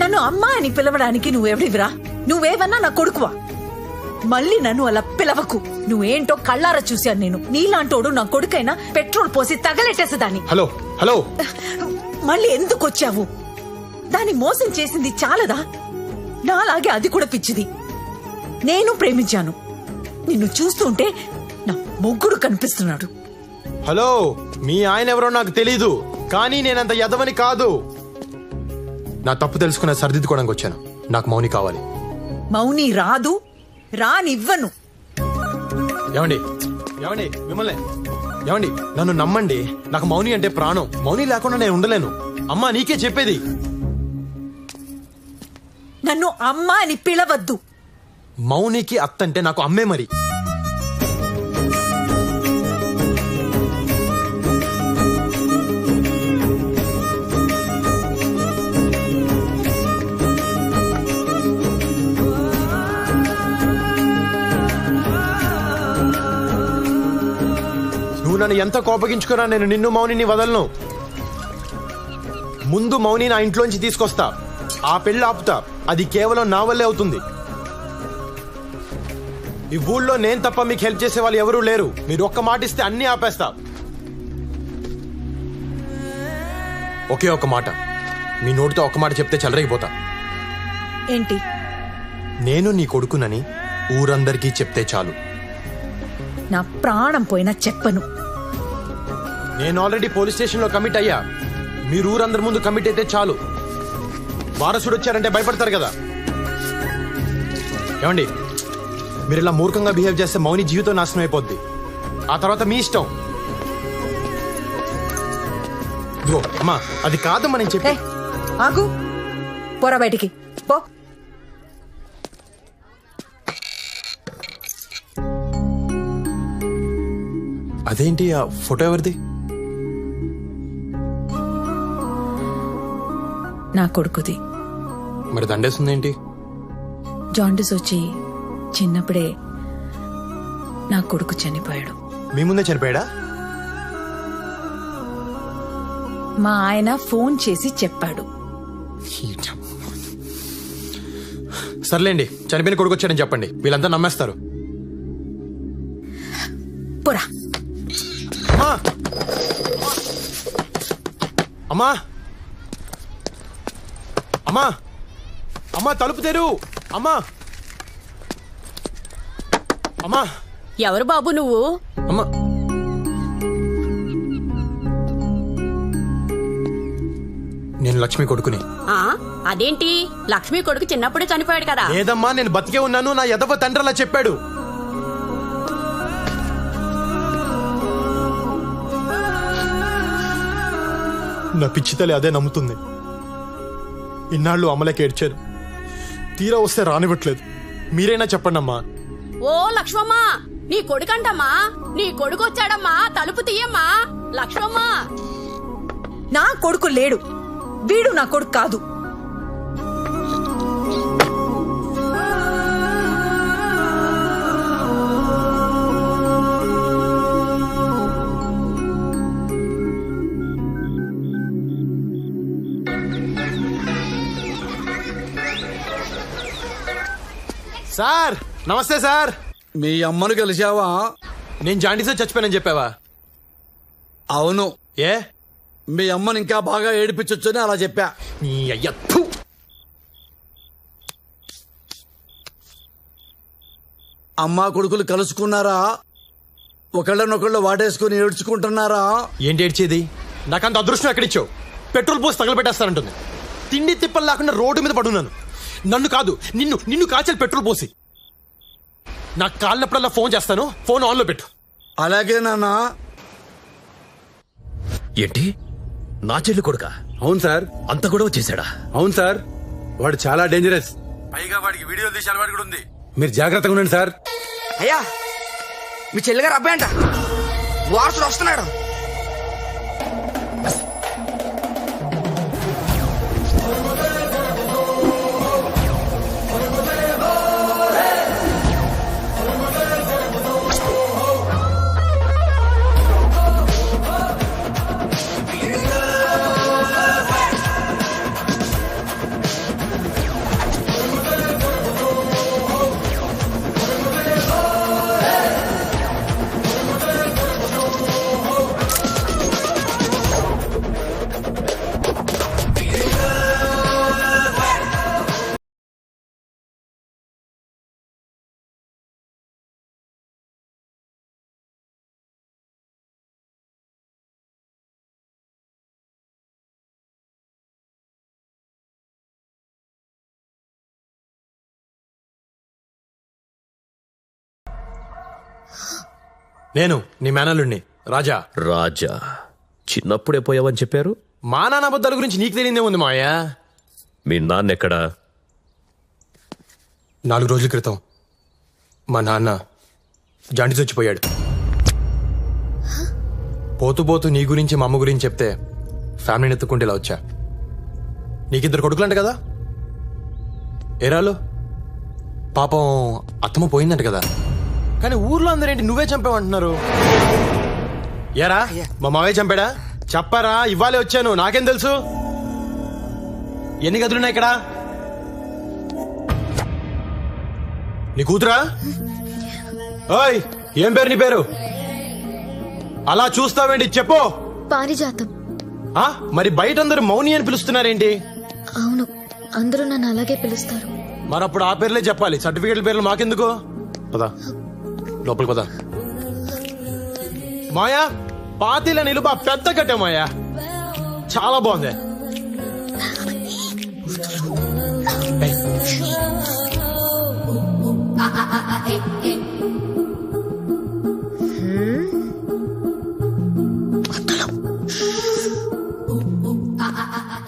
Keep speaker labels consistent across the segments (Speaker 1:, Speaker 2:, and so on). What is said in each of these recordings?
Speaker 1: నన్ను అమ్మా అని పిలవడానికి నువ్వెవడివిరా? నువ్వేవన్నా నా కొడుకువా? మళ్ళీ నన్ను అలా పిలవకు. నువ్వేంటో కళ్ళారా చూశాను నేను. నీలాంటోడు నా కొడుకైనా పెట్రోల్ పోసి తగలెట్టేసేదాన్ని.
Speaker 2: Hello hello.
Speaker 1: మళ్ళీ ఎందుకు వచ్చావు? దాన్ని మోసం చేసింది చాలదా? నాలాగే అది కూడా పిచ్చిది. నేను ప్రేమించాను. నిన్ను చూస్తుంటే నా మొగ్గుడు కనిపిస్తున్నాడు.
Speaker 2: హలో మీ ఆయన ఎవరో నాకు తెలీదు. కానీ నేనంత ఎదవని కాదు. నా తప్పు తెలుసుకున్న సరిదిద్దుకోవడానికి వచ్చాను. నాకు మౌని కావాలి.
Speaker 1: మౌని రాదు రానివ్వను.
Speaker 2: ఏమండి? ఏమండి? మిమ్మల్ని? ఏమండి? నన్ను నమ్మండి. నాకు మౌని అంటే ప్రాణం. మౌని లేకుండా నేను ఉండలేను. అమ్మా నీకే చెప్పేది.
Speaker 1: నన్ను అమ్మా అని పిలవద్దు.
Speaker 2: మౌనికి అత్త అంటే నాకు అమ్మే మరి. నన్ను ఎంత కోపగించుకున్నా నేను నిన్ను మౌనిని వదలను. ముందు మౌని నా ఇంట్లోంచి తీసుకొస్తా. ఆ పెళ్ళి ఆపుతా. అది కేవలం నా వల్లే అవుతుంది. ఈ ఊళ్ళో నేను తప్ప మీకు హెల్ప్ చేసే వాళ్ళు ఎవరూ లేరు. మీరు ఒక్క మాట ఇస్తే అన్ని ఆపేస్తా. ఒకే ఒక్క మాట. మీ నోటితో ఒక్క మాట చెప్తే చెలరైపోతా
Speaker 1: ఏంటి?
Speaker 2: నేను నీ కొడుకునని ఊరందరికీ చెప్తే చాలు.
Speaker 1: నా ప్రాణం పోయినా చెప్పను.
Speaker 2: నేను ఆల్రెడీ పోలీస్ స్టేషన్లో కమిట్ అయ్యా. మీరు ఊరందరి ముందు కమిట్ అయితే చాలు. వారసుడు వచ్చారంటే భయపడతారు కదా. ఏమండి? మీరు ఇలా మూర్ఖంగా బిహేవ్ చేస్తే మౌని జీవితం నాశనం అయిపోద్ది. ఆ తర్వాత మీ ఇష్టం. ఇదిగో అమ్మా అది కాదమ్మా నేను చెప్పి
Speaker 1: ఆగు. పోరా బయటికి. పో.
Speaker 2: అదేంటి ఆ ఫోటో ఎవరిది?
Speaker 1: నా కొడుకుది.
Speaker 2: మరి దండేస్తుంది ఏంటి
Speaker 1: జాండిస్ వచ్చి చిన్నప్పుడే నా కొడుకు చనిపోయాడు.
Speaker 2: మీ ముందే చనిపోయాడా?
Speaker 1: మా ఆయన ఫోన్ చేసి చెప్పాడు.
Speaker 2: సర్లేండి చనిపోయిన కొడుకు వచ్చాడని చెప్పండి. వీళ్ళంతా నమ్మేస్తారు.
Speaker 1: పోరా.
Speaker 2: అమ్మా! అమ్మా! అమ్మా తలుపు తెరు! అమ్మా! అమ్మా!
Speaker 3: ఎవరు బాబు నువ్వు?
Speaker 2: అమ్మా! నేను లక్ష్మి కొడుకుని.
Speaker 3: ఆ అదేంటి? లక్ష్మి కొడుకు చిన్నప్పుడే చనిపోయాడు కదా.
Speaker 2: లేదమ్మా నేను బతికే ఉన్నాను నా ఎదవ తండ్రి అలా చెప్పాడు. నా పిచ్చి తల్లి అదే నమ్ముతుంది. ఇన్నాళ్ళు అమలకి ఏడ్చారు. తీరా వస్తే రానివ్వట్లేదు. మీరైనా చెప్పండి అమ్మా
Speaker 3: ఓ లక్ష్మమ్మ నీ కొడుకంటమ్మా నీ కొడుకు వచ్చాడమ్మా తలుపు తీయమ్మా. లక్ష్మమ్మ.
Speaker 1: నా కొడుకు లేడు. వీడు నా కొడుకు కాదు.
Speaker 2: సార్ నమస్తే సార్.
Speaker 4: మీ అమ్మను కలిశావా?
Speaker 2: నేను జాండీసే చచ్చిపోయానని చెప్పావా?
Speaker 4: అవును.
Speaker 2: ఏ?
Speaker 4: మీ అమ్మని ఇంకా బాగా ఏడిపించొచ్చని అలా చెప్పా.
Speaker 2: నీ అయ్య థు.
Speaker 4: అమ్మా కొడుకులు కలుసుకున్నారా? ఒకళ్ళనొకళ్ళు వాటేసుకుని ఏడ్చుకుంటున్నారా?
Speaker 2: ఏంటి ఏడ్చేది? నాకంత అదృష్టం ఎక్కడిచ్చావు? పెట్రోల్ పోసి తగలబెట్టేస్తానంటుంది. తిండి తిప్పలు లేకుండా రోడ్డు మీద పడున్నాను. నన్ను కాదు నిన్ను నిన్ను కాచాలి పెట్రోల్ పోసి. నాకు కాళ్ళప్పుడల్లా ఫోన్ చేస్తాను ఫోన్ ఆన్లో పెట్టు.
Speaker 4: అలాగే నాన్న.
Speaker 5: ఏంటి? నా చెల్లి కొడుక?
Speaker 6: అవును సార్.
Speaker 5: అంత గొడవ చేశాడా?
Speaker 6: అవును సార్. వాడు చాలా డేంజరస్
Speaker 4: పైగా వాడికి వీడియో తీసి అలవాటు కూడా ఉంది.
Speaker 6: మీరు జాగ్రత్తగా ఉండండి సార్.
Speaker 7: అయ్యా మీ చెల్లిగారు అబ్బాయి అంట. వారసుడు వస్తున్నాడు.
Speaker 2: నేను నీ మేనల్లుడిని రాజా.
Speaker 5: రాజా చిన్నప్పుడే పోయావని చెప్పారు?
Speaker 2: మా నాన్న అబద్ధాల గురించి నీకు తెలియదే ఉంది మావయ్య.
Speaker 5: మీ నాన్నెక్కడా
Speaker 2: నాలుగు రోజుల క్రితం మా నాన్న జాండీస్ వచ్చిపోయాడు. పోతూ పోతూ నీ గురించి మా అమ్మ గురించి చెప్తే ఫ్యామిలీని ఎత్తుకుంటే ఇలా వచ్చా. నీకిద్దరు కొడుకులంట కదా? ఏరాలు పాపం అత్తమ్మ పోయిందంట కదా? కానీ ఊర్లో అందరేంటి నువ్వే చంపావంటున్నారు? ఏరా? మా మావయ్య చంపాడా? చెప్పారా? ఇవ్వాలే వచ్చాను. నాకేం తెలుసు? ఎన్ని గదులున్నాయి ఇక్కడ? నీ కూతురా? ఓయ్ ఏం పేరు నీ పేరు? అలా చూస్తావేంటి? చెప్పు.
Speaker 8: పారిజాతం.
Speaker 2: ఆ? మరి బయట అందరూ మౌని అని పిలుస్తున్నారేంటి?
Speaker 8: అవును. అందరూ నన్ను అలాగే పిలుస్తారు.
Speaker 2: మరి అప్పుడు ఆ పేర్లే చెప్పాలి. సర్టిఫికేట్ల పేర్లు మాకెందుకు? పదా. లోపలికి పదా. మాయా పాతీల నిలువ పెద్ద కట్టే మాయా. చాలా బాగుంది.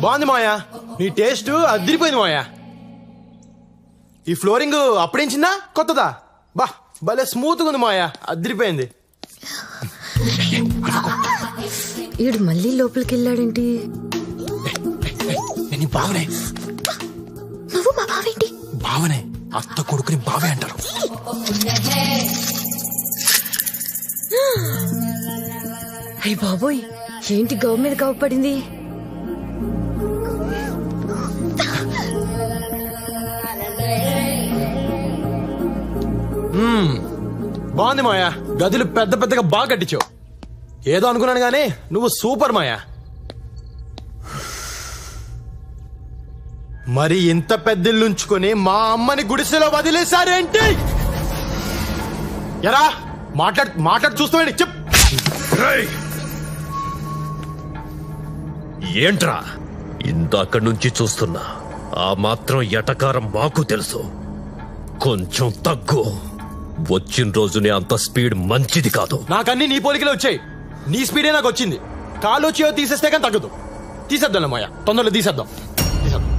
Speaker 2: బాగుంది మాయా. నీ టేస్ట్ అదిరిపోయింది మాయా. ఈ ఫ్లోరింగ్ అప్పుడించిందా కొత్తదా? భలే స్మూత్గా ఉంది మాయా. అదిరిపోయింది.
Speaker 8: ఈడు మళ్ళీ లోపలికి వెళ్ళాడేంటి
Speaker 2: బావనే.
Speaker 8: నువ్వు మా బావేంటి?
Speaker 2: బావనే. అత్త కొడుకుని బావే అంటారు.
Speaker 8: అయ్య బాబోయ్ ఏంటి గవ్ మీద గవ్ పడింది?
Speaker 2: బాగుంది మాయా గదులు పెద్ద పెద్దగా బాగా కట్టించావు. ఏదో అనుకున్నాను కానీ నువ్వు సూపర్ మాయా మరి ఇంత పెద్దిల్లు ఉంచుకొని మా అమ్మని గుడిసెలో వదిలేశారేంటి? ఎరా మాట్లాడు మాట్లాడు చూస్తామండి చెప్
Speaker 5: ఏంట్రా? ఇంత అక్కడి నుంచి చూస్తున్నా. ఆ మాత్రం ఎటకారం మాకు తెలుసు. కొంచెం తగ్గు. వచ్చిన రోజునే అంత స్పీడ్ మంచిది కాదు.
Speaker 2: నాకన్నీ నీ పోలికలే వచ్చాయి. నీ స్పీడే నాకు వచ్చింది. కాలు వచ్చి తీసేస్తే కానీ తగ్గదు. తీసేద్దాం మాయా తొందరలో తీసేద్దాం. తీసేద్దాం.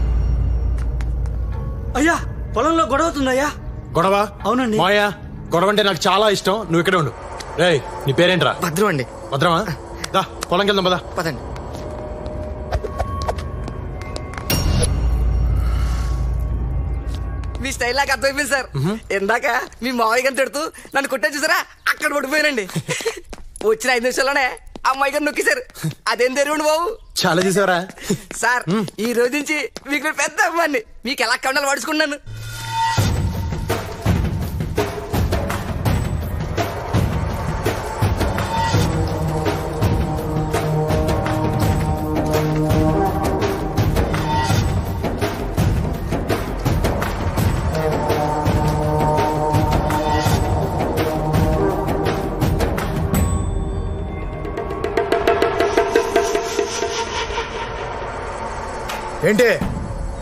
Speaker 9: అయ్యా పొలంలో గొడవ అవుతుందయ్యా.
Speaker 2: గొడవ?
Speaker 9: అవునండి.
Speaker 2: మాయా గొడవ అంటే నాకు చాలా ఇష్టం. నువ్వు ఇక్కడే ఉండు. రేయ్ నీ పేరేంట్రా?
Speaker 7: భద్రం అండి.
Speaker 2: భద్రమా? దా పొలంకి వెళ్దాం పదా.
Speaker 7: పదండి. స్టైల్ నాకు అర్థమైపోయింది సార్. ఇందాక మీ మావయ్య గారిని తిడుతూ నన్ను కొట్టా చూసారా? అక్కడ పడిపోయానండి. వచ్చిన ఐదు నిమిషాల్లోనే అమ్మాయి గారు నొక్కేశారు. అదేం తెలియండి బాబు?
Speaker 2: చాలా చేసావరా?
Speaker 7: సార్ ఈ రోజు నుంచి మీకు పెద్ద అమ్మాన్ని మీకు ఎలా కండాలు పడుచుకున్నాను
Speaker 2: ఏంటి?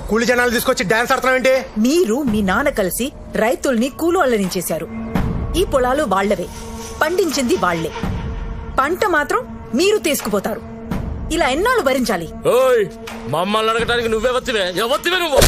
Speaker 2: కూలి జనాలు తీసుకొచ్చి డాన్స్ ఆడుతున్నావు ఏంటి?
Speaker 1: మీరు మీ నాన్న కలిసి రైతుల్ని కూలోళ్ళని చేశారు ఈ పొలాలు వాళ్ళవే. పండించింది వాళ్ళే. పంట మాత్రం మీరు తీసుకుపోతారు. ఇలా ఎన్నాళ్ళు భరించాలి?
Speaker 5: ఓయ్ మమ్మల్ని అడగటానికి నువ్వే వత్తివే? ఎవత్తివే నువ్వు?